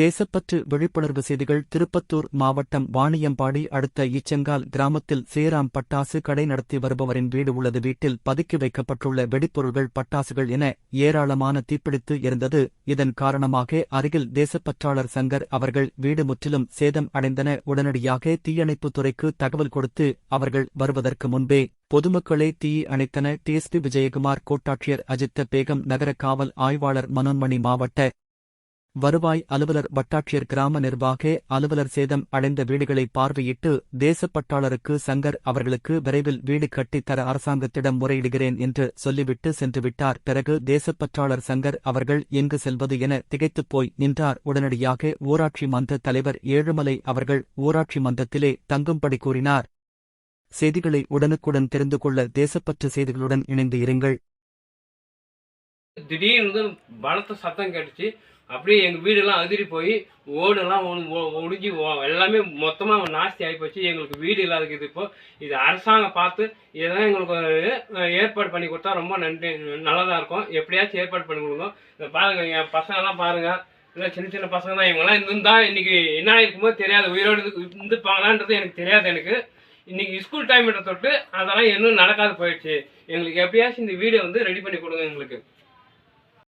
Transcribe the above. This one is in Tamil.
தேசப்பற்று விழிப்புணர்வு செய்திகள் திருப்பத்தூர் மாவட்டம் வாணியம்பாடி அடுத்த இச்செங்கால் கிராமத்தில் சேராம் பட்டாசு கடை நடத்தி வருபவரின் வீடு உள்ளது. வீட்டில் பதுக்கி வைக்கப்பட்டுள்ள வெடிப்பொருள்கள் பட்டாசுகள் என ஏராளமான தீப்பிடித்து இருந்தது. இதன் காரணமாக அருகில் தேசப்பற்றாளர் சங்கர் அவர்கள் வீடு முற்றிலும் சேதம் அடைந்தன. உடனடியாக தீயணைப்புத் துறைக்கு தகவல் கொடுத்து அவர்கள் வருவதற்கு முன்பே பொதுமக்களே தீ அணைத்தன. டிஎஸ்பி விஜயகுமார் கோட்டாட்சியர் அஜித்த பேகம் நகர காவல் ஆய்வாளர் மனோன்மணி மாவட்ட வருவாய் அலுவலர் வட்டாட்சியர் கிராம நிர்வாக அலுவலர் சேதம் அடைந்த வீடுகளை பார்வையிட்டு தேசப்பட்டாளருக்கு சங்கர் அவர்களுக்கு விரைவில் வீடு கட்டித் தர அரசாங்கத்திடம் முறையிடுகிறேன் என்று சொல்லிவிட்டு சென்றுவிட்டார். பிறகு தேசப்பற்றாளர் சங்கர் அவர்கள் எங்கு செல்வது என திகைத்துப் போய் நின்றார். உடனடியாக ஊராட்சி மன்ற தலைவர் ஏழுமலை அவர்கள் ஊராட்சி மன்றத்திலே தங்கும்படி கூறினார். செய்திகளை உடனுக்குடன் தெரிந்து கொள்ள தேசப்பற்று செய்திகளுடன் இணைந்து இருங்கள். திடீர்னு பலத்த சத்தம் கேட்டுச்சு. அப்படியே எங்கள் வீடெல்லாம் அதிரி போய் ஓடெல்லாம் ஒ- எல்லாமே மொத்தமாக நாஸ்தி ஆகிப்போச்சு எங்களுக்கு வீடு இல்லாதது இப்போ இது அரசாங்கம் பார்த்து இதெல்லாம் எங்களுக்கு ஏற்பாடு பண்ணி கொடுத்தா ரொம்ப நன்றி நல்லதாக இருக்கும். எப்படியாச்சும் ஏற்பாடு பண்ணி கொடுங்க. இதை பாருங்க என் பசங்கெல்லாம் பாருங்க. இல்லை சின்ன சின்ன பசங்க தான் இவங்கெல்லாம் இருந்தால் இன்றைக்கி என்ன ஆயிருக்குமோ தெரியாது. உயிரோடு இருந்து- இருந்துப்பாங்களான்றது எனக்கு தெரியாது எனக்கு. இன்னைக்கு ஸ்கூல் டைம் தொட்டு அதெல்லாம் இன்னும் நடக்காது போயிடுச்சு. எங்களுக்கு எப்படியாச்சும் இந்த வீடியோ வந்து ரெடி பண்ணி கொடுங்க எங்களுக்கு.